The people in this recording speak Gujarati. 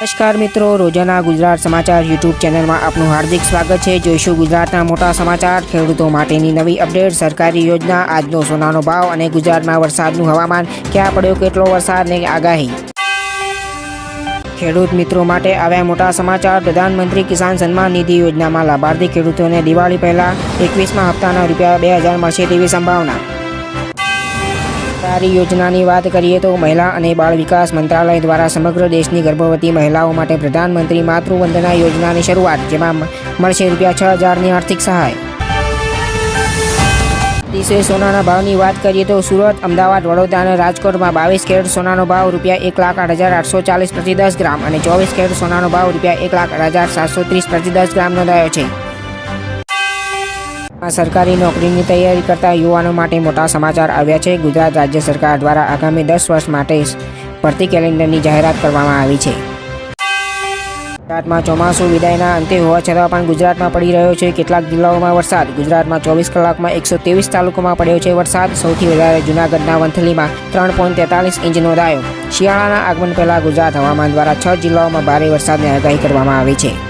નમસ્કાર મિત્રો, રોજાના ગુજરાત સમાચાર યુટ્યુબ ચેનલમાં આપનું હાર્દિક સ્વાગત છે. જોઈશું ગુજરાતના મોટા સમાચાર. ખેડૂતો માટેની નવી અપડેટ, સરકારી યોજના, આજનો સોનાનો ભાવ અને ગુજરાતમાં વરસાદનું હવામાન. ક્યાં પડ્યો, કેટલો વરસાદની આગાહી? ખેડૂત મિત્રો માટે આવ્યા મોટા સમાચાર. પ્રધાનમંત્રી કિસાન સન્માન નિધિ યોજનામાં લાભાર્થી ખેડૂતોને દિવાળી પહેલા એકવીસમાં હપ્તાના રૂપિયા બે હજાર મળશે તેવી સંભાવના સરકારી યોજનાની વાત કરીએ તો મહિલા અને બાળ વિકાસ મંત્રાલય દ્વારા સમગ્ર દેશની ગર્ભવતી મહિલાઓ માટે પ્રધાનમંત્રી માતૃવંદના યોજનાની શરૂઆત, જેમાં મળશે રૂપિયા છ હજારની આર્થિક સહાય. દિવસે સોનાના ભાવની વાત કરીએ તો સુરત, અમદાવાદ, વડોદરા અને રાજકોટમાં બાવીસ કેરેટ સોનાનો ભાવ રૂપિયા એક લાખ આઠ હજાર આઠસો ચાલીસ પ્રતિ દસ ગ્રામ અને ચોવીસ કેરેટ સોનાનો ભાવ રૂપિયા એક લાખ આઠ હજાર સાતસો ત્રીસ પ્રતિ દસ ગ્રામ નોંધાયો છે. સરકારી નોકરીની તૈયારી કરતા યુવાનો માટે મોટા સમાચાર આવ્યા છે. ગુજરાત રાજ્ય સરકાર દ્વારા આગામી દસ વર્ષ માટે ભરતી કેલેન્ડરની જાહેરાત કરવામાં આવી છે. ગુજરાતમાં ચોમાસું વિદાયના અંતે હોવા છતાં પણ ગુજરાતમાં પડી રહ્યો છે કેટલાક જિલ્લાઓમાં વરસાદ. ગુજરાતમાં ચોવીસ કલાકમાં એકસો ત્રેવીસ તાલુકામાં પડ્યો છે વરસાદ. સૌથી વધારે જૂનાગઢના વંથલીમાં ત્રણ પોઈન્ટ તેતાલીસ ઇંચ નોંધાયો. શિયાળાના આગમન પહેલાં ગુજરાત હવામાન દ્વારા છ જિલ્લાઓમાં ભારે વરસાદની આગાહી કરવામાં આવી છે.